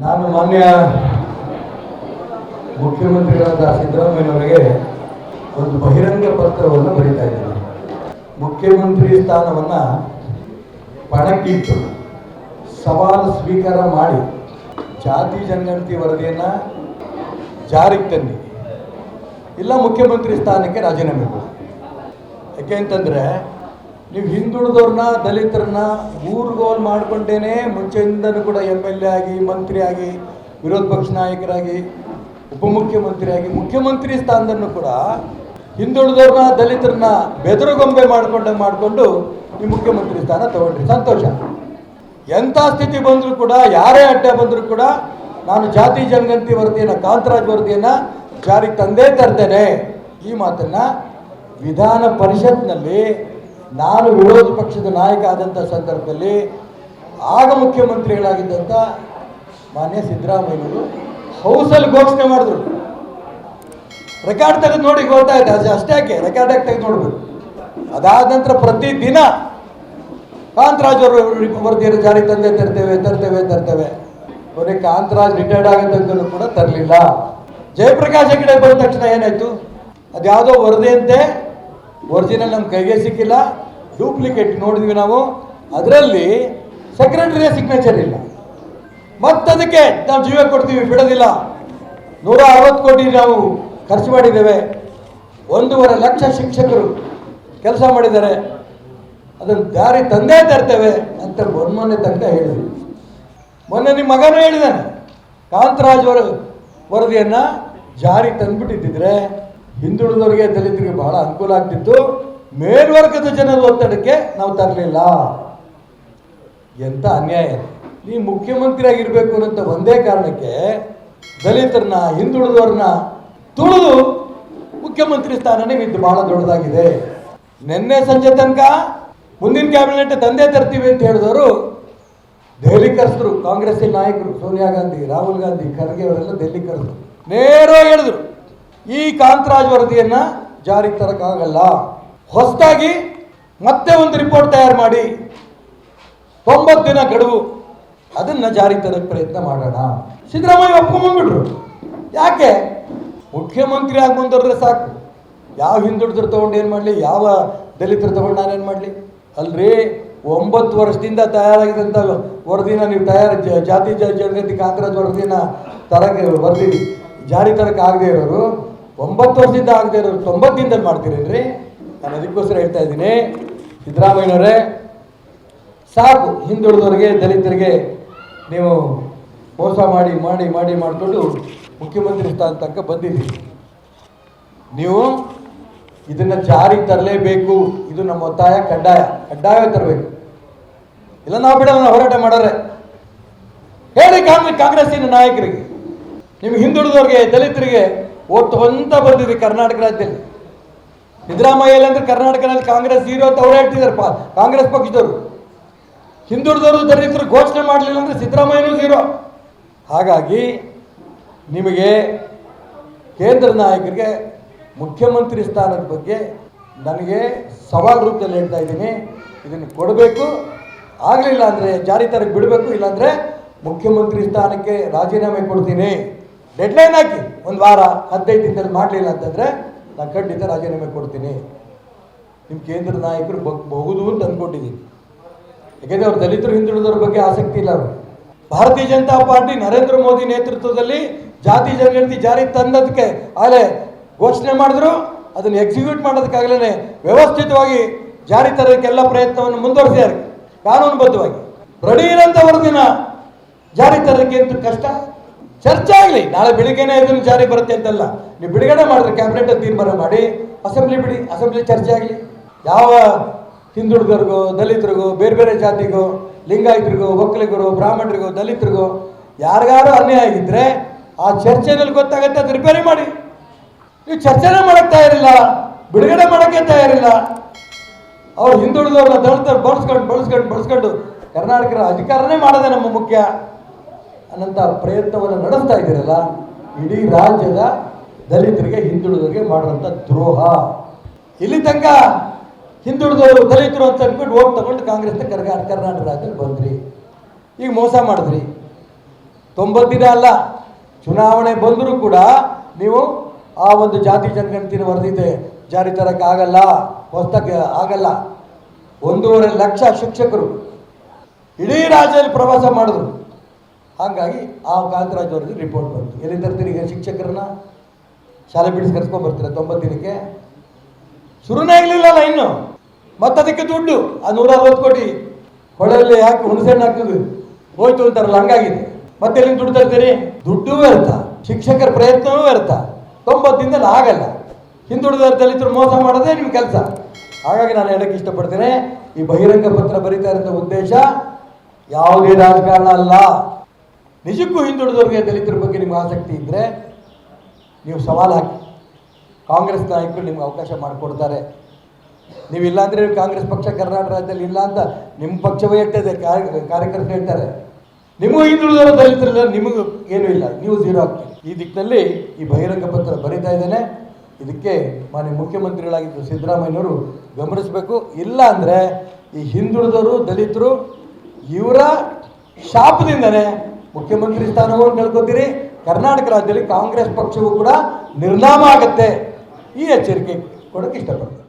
ನಾನು ಮಾನ್ಯ ಮುಖ್ಯಮಂತ್ರಿಗಳಾದ ಸಿದ್ದರಾಮಯ್ಯನವರಿಗೆ ಒಂದು ಬಹಿರಂಗ ಪತ್ರವನ್ನು ಬರೀತಾ ಇದ್ದೇನೆ. ಮುಖ್ಯಮಂತ್ರಿ ಸ್ಥಾನವನ್ನು ಪಣಕ್ಕಿಟ್ಟು ಸವಾಲು ಸ್ವೀಕಾರ ಮಾಡಿ ಜಾತಿ ಜನಗಣತಿ ವರದಿಯನ್ನು ಜಾರಿಗೆ ತನ್ನಿ ಇಲ್ಲ ಮುಖ್ಯಮಂತ್ರಿ ಸ್ಥಾನಕ್ಕೆ ರಾಜೀನಾಮೆ ಯಾಕೆ ಅಂತಂದರೆ ನೀವು ಹಿಂದುಳಿದವ್ರನ್ನ, ದಲಿತರನ್ನ ಊರುಗೋಲ್ ಮಾಡ್ಕೊಂಡೇನೆ ಮುಂಚೆಯಿಂದನೂ ಕೂಡ ಎಂ ಎಲ್ ಎ ಆಗಿ, ಮಂತ್ರಿ ಆಗಿ, ವಿರೋಧ ಪಕ್ಷ ನಾಯಕರಾಗಿ, ಉಪಮುಖ್ಯಮಂತ್ರಿಯಾಗಿ, ಮುಖ್ಯಮಂತ್ರಿ ಸ್ಥಾನದನ್ನು ಕೂಡ ಹಿಂದುಳಿದವ್ರನ್ನ, ದಲಿತರನ್ನ ಬೆದರುಗೊಂಬೆ ಮಾಡ್ಕೊಂಡಂಗೆ ಮಾಡಿಕೊಂಡು ಈ ಮುಖ್ಯಮಂತ್ರಿ ಸ್ಥಾನ ತಗೊಂಡ್ರಿ. ಸಂತೋಷ. ಎಂಥ ಸ್ಥಿತಿ ಬಂದರೂ ಕೂಡ, ಯಾರೇ ಅಡ್ಡ ಬಂದರೂ ಕೂಡ, ನಾನು ಜಾತಿ ಜನಗಂತಿ ವರದಿಯನ್ನು, ಕಾಂತರಾಜ್ ವರದಿಯನ್ನು ಜಾರಿಗೆ ತಂದೇ ತರ್ತೇನೆ. ಈ ಮಾತನ್ನು ವಿಧಾನ ಪರಿಷತ್ನಲ್ಲಿ ನಾನು ವಿರೋಧ ಪಕ್ಷದ ನಾಯಕ ಆದಂಥ ಸಂದರ್ಭದಲ್ಲಿ ಆಗ ಮುಖ್ಯಮಂತ್ರಿಗಳಾಗಿದ್ದಂಥ ಮಾನ್ಯ ಸಿದ್ದರಾಮಯ್ಯರು ಹೌಸಲ್ಲಿ ಘೋಷಣೆ ಮಾಡಿದ್ರು. ರೆಕಾರ್ಡ್ ತೆಗೆದು ನೋಡಿ ಗೊತ್ತಾಯ್ತು ಅದು ಅಷ್ಟೇ ರೆಕಾರ್ಡ್ ಆಗಿ ತೆಗೆದು ನೋಡ್ಬೇಕು? ಅದಾದ ನಂತರ ಪ್ರತಿದಿನ ಕಾಂತರಾಜ್ ಅವರು ವರದಿಯನ್ನು ಜಾರಿ ತಂದೆ ತರ್ತೇವೆ ತರ್ತೇವೆ ತರ್ತೇವೆ. ಕೊನೆ ಕಾಂತರಾಜ್ ರಿಟೈರ್ಡ್ ಆಗತಕ್ಕೂ ಕೂಡ ತರಲಿಲ್ಲ. ಜಯಪ್ರಕಾಶ್ ಹೆಗಡೆ ಬಂದ ತಕ್ಷಣ ಏನಾಯ್ತು? ಅದ್ಯಾವುದೋ ವರದಿಯಂತೆ ಒರಿಜಿನಲ್ ನಮ್ಮ ಕೈಗೆ ಸಿಕ್ಕಿಲ್ಲ. ಡೂಪ್ಲಿಕೇಟ್ ನೋಡಿದ್ವಿ ನಾವು. ಅದರಲ್ಲಿ ಸೆಕ್ರೆಟರಿಯ ಸಿಗ್ನೇಚರ್ ಇಲ್ಲ. ಮತ್ತದಕ್ಕೆ ನಾವು ಜೀವ ಕೊಡ್ತೀವಿ, ಬಿಡೋದಿಲ್ಲ. ನೂರ ಅರವತ್ತು ಕೋಟಿ ನಾವು ಖರ್ಚು ಮಾಡಿದ್ದೇವೆ. ಒಂದೂವರೆ ಲಕ್ಷ ಶಿಕ್ಷಕರು ಕೆಲಸ ಮಾಡಿದ್ದಾರೆ. ಅದನ್ನು ದಾರಿ ತಂದೇ ತರ್ತೇವೆ ಅಂತ ಮೊನ್ನೆ ತನಕ ಹೇಳಿದ್ವಿ ಮೊನ್ನೆ ನಿಮ್ಮ ಮಗನೂ ಹೇಳಿದ್ದಾನೆ ಕಾಂತರಾಜ್ ಅವರು ವರದಿಯನ್ನು ಜಾರಿ ತಂದ್ಬಿಟ್ಟಿದ್ದಿದ್ರೆ ಹಿಂದುಳಿದವರಿಗೆ ದಲಿತರಿಗೆ ಬಹಳ ಅನುಕೂಲ ಆಗ್ತಿತ್ತು. ಮೇಲ್ವರ್ಗದ ಜನರ ಒತ್ತಡಕ್ಕೆ ನಾವು ತರಲಿಲ್ಲ. ಎಂಥ ಅನ್ಯಾಯ. ನೀವು ಮುಖ್ಯಮಂತ್ರಿ ಆಗಿರ್ಬೇಕು ಒಂದೇ ಕಾರಣಕ್ಕೆ ದಲಿತರನ್ನ, ಹಿಂದುಳಿದವ್ರನ್ನ ತುಳಿದು ಮುಖ್ಯಮಂತ್ರಿ ಸ್ಥಾನನೇ ಇದು ಬಹಳ ದೊಡ್ಡದಾಗಿದೆ. ನಿನ್ನೆ ಸಂಜೆ ತನಕ ಮುಂದಿನ ಕ್ಯಾಬಿನೆಟ್ ತಂದೆ ತರ್ತೀವಿ ಅಂತ ಹೇಳಿದವರು ದೆಹಲಿ ಕರೆಸಿದ್ರು ಕಾಂಗ್ರೆಸ್ ನಾಯಕರು ಸೋನಿಯಾ ಗಾಂಧಿ, ರಾಹುಲ್ ಗಾಂಧಿ, ಖರ್ಗೆ ಅವರೆಲ್ಲ ದೆಹಲಿ ಕರೆದ್ರು ನೇರವಾಗಿ ಹೇಳಿದ್ರು. ಈ ಕಾಂತರಾಜ್ ವರದಿಯನ್ನ ಜಾರಿಗೆ ತರಕ್ಕಾಗಲ್ಲ. ಹೊಸದಾಗಿ ಮತ್ತೆ ಒಂದು ರಿಪೋರ್ಟ್ ತಯಾರು ಮಾಡಿ. ತೊಂಬತ್ತು ದಿನ ಗಡುವು. ಅದನ್ನ ಜಾರಿಗೆ ತರಕ್ಕೆ ಪ್ರಯತ್ನ ಮಾಡೋಣ. ಸಿದ್ದರಾಮಯ್ಯ ಒಪ್ಕೊಂಡ್ಬಿಟ್ರು ಯಾಕೆ? ಮುಖ್ಯಮಂತ್ರಿ ಆಗಿ ಸಾಕು. ಯಾವ ಹಿಂದುಳಿದ್ರು ತಗೊಂಡು ಏನು ಮಾಡಲಿ? ಯಾವ ದಲಿತರು ತಗೊಂಡು ನಾನೇನು ಮಾಡಲಿ? ಅಲ್ರಿ ಒಂಬತ್ತು ವರ್ಷದಿಂದ ತಯಾರಾಗಿದ್ದಂಥ ವರದಿನ ನೀವು ತಯಾರು ಜಾತಿ ಜನಗತಿ ಕಾಂಗ್ರೆಸ್ ವರದಿನ ತರಕ್ಕೆ ವರದಿ ಜಾರಿ ತರಕ್ಕೆ ಆಗದೆ ಇರೋರು. ಒಂಬತ್ತು ವರ್ಷದಿಂದ ಆಗದೆ ಇರೋ ತೊಂಬತ್ತು ದಿನದಲ್ಲಿ ಮಾಡ್ತೀರೇನ್ರಿ? ನಾನು ಅದಕ್ಕೋಸ್ಕರ ಹೇಳ್ತಾ ಇದ್ದೀನಿ. ಸಿದ್ದರಾಮಯ್ಯನವರೇ, ಸಾಕು ಹಿಂದುಳಿದವರಿಗೆ, ದಲಿತರಿಗೆ ನೀವು ಮೋಸ ಮಾಡಿ ಮಾಡಿ ಮಾಡಿ ಮಾಡಿಕೊಂಡು ಮುಖ್ಯಮಂತ್ರಿ ಸ್ಥಾನ ತನಕ ಬಂದಿದ್ದೀರಿ. ನೀವು ಇದನ್ನು ಜಾರಿಗೆ ತರಲೇಬೇಕು. ಇದು ನಮ್ಮ ಒತ್ತಾಯ, ಕಡ್ಡಾಯ. ಕಡ್ಡಾಯ ತರಬೇಕು. ಇಲ್ಲ, ನಾವು ಬಿಡೋಣ ಹೋರಾಟ ಮಾಡೋರೆ. ಹೇಳಿ ಕಾಂಗ್ರೆಸ್, ಕಾಂಗ್ರೆಸ್ಸಿನ ನಾಯಕರಿಗೆ, ನಿಮ್ಗೆ ಹಿಂದುಳಿದವ್ರಿಗೆ, ದಲಿತರಿಗೆ ಓಟ್ ತಗೊಂತ ಬಂದಿದೆ ಕರ್ನಾಟಕ ರಾಜ್ಯದಲ್ಲಿ ಸಿದ್ದರಾಮಯ್ಯ ಅಂದ್ರೆ ಕರ್ನಾಟಕದಲ್ಲಿ ಕಾಂಗ್ರೆಸ್ ಜೀರೋ ಅಂತ ಹೇಳ್ತಿದ್ದಾರೆ ಕಾಂಗ್ರೆಸ್ ಪಕ್ಷದವರು. ಹಿಂದುಳಿದವರು ದಲಿತರು ಘೋಷಣೆ ಮಾಡಲಿಲ್ಲ ಅಂದರೆ ಸಿದ್ದರಾಮಯ್ಯನೂ ಜೀರೋ. ಹಾಗಾಗಿ ನಿಮಗೆ ಕೇಂದ್ರ ನಾಯಕರಿಗೆ ಮುಖ್ಯಮಂತ್ರಿ ಸ್ಥಾನದ ಬಗ್ಗೆ ನನಗೆ ಸವಾಲು ರೂಪದಲ್ಲಿ ಹೇಳ್ತಾ ಇದ್ದೀನಿ. ಇದನ್ನು ಕೊಡಬೇಕು. ಆಗಲಿಲ್ಲ ಅಂದರೆ ಜಾರಿ ತರಕ್ಕೆ ಬಿಡಬೇಕು, ಇಲ್ಲಾಂದರೆ ಮುಖ್ಯಮಂತ್ರಿ ಸ್ಥಾನಕ್ಕೆ ರಾಜೀನಾಮೆ ಕೊಡ್ತೀನಿ. ಡೆಡ್ಲೈನ್ ಹಾಕಿ. ಒಂದು ವಾರ ಹದಿನೈದು ದಿನದಲ್ಲಿ ಮಾಡಲಿಲ್ಲ ಅಂತಂದರೆ ನಾನು ಖಂಡಿತ ರಾಜೀನಾಮೆ ಕೊಡ್ತೀನಿ. ನಿಮ್ಮ ಕೇಂದ್ರ ನಾಯಕರು ಬಹುದು ಅಂತ ಅಂದ್ಕೊಂಡಿದ್ದೀನಿ ಯಾಕೆಂದರೆ ಅವ್ರು ದಲಿತರು, ಹಿಂದುಳಿದವ್ರ ಬಗ್ಗೆ ಆಸಕ್ತಿ ಇಲ್ಲ ಅವರು. ಭಾರತೀಯ ಜನತಾ ಪಾರ್ಟಿ ನರೇಂದ್ರ ಮೋದಿ ನೇತೃತ್ವದಲ್ಲಿ ಜಾತಿ ಜನಗಣತಿ ಜಾರಿ ತಂದದಕ್ಕೆ ಆಗಲೇ ಘೋಷಣೆ ಮಾಡಿದ್ರು. ಅದನ್ನು ಎಕ್ಸಿಕ್ಯೂಟ್ ಮಾಡೋದಕ್ಕಾಗಲೇ ವ್ಯವಸ್ಥಿತವಾಗಿ ಜಾರಿ ತರೋದಕ್ಕೆಲ್ಲ ಪ್ರಯತ್ನವನ್ನು ಮುಂದುವರೆಸಿದ್ದಾರೆ. ಕಾನೂನುಬದ್ಧವಾಗಿ. ರೆಡಿಯಿರಂಥ ವರದಿನ ಜಾರಿ ತರೋದಕ್ಕೆ ಅಂತ ಕಷ್ಟ? ಚರ್ಚೆ ಆಗಲಿ. ನಾಳೆ ಬೆಳಿಗ್ಗೆನೇ ಇದನ್ನು ಜಾರಿ ಬರುತ್ತೆ ಅಂತಲ್ಲ. ನೀವು ಬಿಡುಗಡೆ ಮಾಡಿದ್ರೆ ಕ್ಯಾಬಿನೆಟ್ ತೀರ್ಮಾನ ಮಾಡಿ ಅಸೆಂಬ್ಲಿ ಬಿಡಿ ಅಸೆಂಬ್ಲಿ ಚರ್ಚೆ ಆಗಲಿ. ಯಾವ ಹಿಂದುಳಿದವ್ರಿಗೂ, ದಲಿತರಿಗೂ, ಬೇರೆ ಬೇರೆ ಜಾತಿಗೂ, ಲಿಂಗಾಯತರಿಗೂ, ಒಕ್ಕಲಿಗರು, ಬ್ರಾಹ್ಮಣರಿಗೂ, ದಲಿತರಿಗೂ ಯಾರಿಗಾರು ಅನ್ಯಾಯ ಆಗಿದ್ರೆ ಆ ಚರ್ಚೆನಲ್ಲಿ ಗೊತ್ತಾಗತ್ತೆ ಅದು ರಿಪೇರಿ ಮಾಡಿ. ನೀವು ಚರ್ಚೆನೇ ಮಾಡಕ್ಕೆ ತಯಾರಿಲ್ಲ. ಬಿಡುಗಡೆ ಮಾಡೋಕ್ಕೆ ತಯಾರಿಲ್ಲ. ಅವ್ರು ಹಿಂದುಳಿದವ್ರನ್ನ ದಲಿತ ಬಳಸ್ಕೊಂಡು ಬಳಸ್ಕೊಂಡು ಬಳಸ್ಕೊಂಡು ಕರ್ನಾಟಕದ ಅಧಿಕಾರನೇ ಮಾಡೋದೇ ನಮ್ಮ ಮುಖ್ಯ. ಅನ್ನಂಥ ಪ್ರಯತ್ನವನ್ನು ನಡೆಸ್ತಾ ಇದ್ದೀರಲ್ಲ, ಇಡೀ ರಾಜ್ಯದ ದಲಿತರಿಗೆ, ಹಿಂದುಳಿದವರಿಗೆ ಮಾಡುವಂಥ ದ್ರೋಹ. ಇಲ್ಲಿ ತನಕ ಹಿಂದುಳಿದವರು ದಲಿತರು ಅಂತ ಅಂದ್ಬಿಟ್ಟು ಓಟ್ ತಗೊಂಡು ಕಾಂಗ್ರೆಸ್ನ ಕರ್ನಾ ಕರ್ನಾಟಕ ರಾಜ್ಯದಲ್ಲಿ ಬಂದ್ರಿ. ಈಗ ಮೋಸ ಮಾಡಿದ್ರಿ. ತೊಂಬತ್ತು ದಿನ ಅಲ್ಲ, ಚುನಾವಣೆ ಬಂದರೂ ಕೂಡ ನೀವು ಆ ಒಂದು ಜಾತಿ ಜನಗಣತಿನ ವರದಿದೆ ಜಾರಿ ತರೋಕ್ಕಾಗಲ್ಲ ಹೊಸದಾಗಿ ಆಗಲ್ಲ. ಒಂದೂವರೆ ಲಕ್ಷ ಶಿಕ್ಷಕರು ಇಡೀ ರಾಜ್ಯದಲ್ಲಿ ಪ್ರವಾಸ ಮಾಡಿದ್ರು. ಹಾಗಾಗಿ ಆ ಕಾಂತರಾಜ್ ಅವ್ರದ್ದು ರಿಪೋರ್ಟ್ ಬಂತು. ಎಲ್ಲಿ ತರ್ತೀರಿ ಈಗ ಶಿಕ್ಷಕರನ್ನ? ಶಾಲೆ ಬಿಡಿಸಿ ಕರ್ಸ್ಕೊಂಡ್ ಬರ್ತೀರ? ತೊಂಬತ್ತು ದಿನಕ್ಕೆ? ಶುರುನೇ ಇರಲಿಲ್ಲಲ್ಲ ಇನ್ನು. ಮತ್ತದಕ್ಕೆ ದುಡ್ಡು. ಆ ನೂರ ಅರವತ್ತು ಕೋಟಿ ಹೊಳೆಯಲ್ಲಿ ಹಾಕಿ ಹುಣಸೆಹಣ್ಣು ಹಾಕಿದ್ರು ಹೋಯ್ತು ಅಂತಾರಲ್ಲ, ಹಂಗಾಗಿದೆ. ಮತ್ತೆ ಎಲ್ಲಿಂದ ದುಡ್ಡು ತರ್ತೀರಿ? ದುಡ್ಡು ವ್ಯರ್ಥ. ಶಿಕ್ಷಕರ ಪ್ರಯತ್ನವೂ ವ್ಯರ್ಥ. ತೊಂಬತ್ತಿಂದ ಆಗಲ್ಲ. ಹಿಂದುಳಿದ ದಲಿತರು ಮೋಸ ಮಾಡೋದೇ ನಿಮ್ಮ ಕೆಲಸ. ಹಾಗಾಗಿ ನಾನು ಹೇಳಕ್ಕೆ ಇಷ್ಟಪಡ್ತೇನೆ, ಈ ಬಹಿರಂಗ ಪತ್ರ ಬರೀತಾ ಇರೋ ಉದ್ದೇಶ ಯಾವುದೇ ರಾಜಕಾರಣ ಅಲ್ಲ. ನಿಜಕ್ಕೂ ಹಿಂದುಳಿದವ್ರಿಗೆ ದಲಿತರ ಬಗ್ಗೆ ನಿಮ್ಗೆ ಆಸಕ್ತಿ ಇದ್ದರೆ ನೀವು ಸವಾಲು ಹಾಕಿ. ಕಾಂಗ್ರೆಸ್ ನಾಯಕರು ನಿಮ್ಗೆ ಅವಕಾಶ ಮಾಡಿಕೊಡ್ತಾರೆ. ನೀವು ಇಲ್ಲ ಅಂದರೆ ಕಾಂಗ್ರೆಸ್ ಪಕ್ಷ ಕರ್ನಾಟಕ ರಾಜ್ಯದಲ್ಲಿ ಇಲ್ಲ ಅಂತ ನಿಮ್ಮ ಪಕ್ಷವೇ ಹೇಳ್ತದೆ, ಕಾರ್ಯ- ಕಾರ್ಯಕರ್ತರು ಹೇಳ್ತಾರೆ. ನಿಮಗೂ ಹಿಂದುಳಿದವರು ದಲಿತರಿಲ್ಲ ನಿಮಗೂ ಏನೂ ಇಲ್ಲ, ನೀವು ಝೀರೋ ಆಗ್ತೀರಿ. ಈ ದಿಕ್ಕಿನಲ್ಲಿ ಈ ಬಹಿರಂಗ ಪತ್ರ ಬರೀತಾ ಇದ್ದೇನೆ. ಇದಕ್ಕೆ ಮಾನ್ಯ ಮುಖ್ಯಮಂತ್ರಿಗಳಾಗಿದ್ದು ಸಿದ್ದರಾಮಯ್ಯನವರು ಗಮನಿಸಬೇಕು. ಇಲ್ಲ ಅಂದರೆ ಈ ಹಿಂದುಳಿದವರು, ದಲಿತರು ಇವರ ಶಾಪದಿಂದನೇ ಮುಖ್ಯಮಂತ್ರಿ ಸ್ಥಾನವನ್ನು ಕಳ್ಕೊತೀರಿ ಕರ್ನಾಟಕ ರಾಜ್ಯದಲ್ಲಿ ಕಾಂಗ್ರೆಸ್ ಪಕ್ಷವೂ ಕೂಡ ನಿರ್ನಾಮ ಆಗುತ್ತೆ. ಈ ಎಚ್ಚರಿಕೆ ಕೊಡೋಕ್ಕೆ ಇಷ್ಟಪಡ್ತೀನಿ.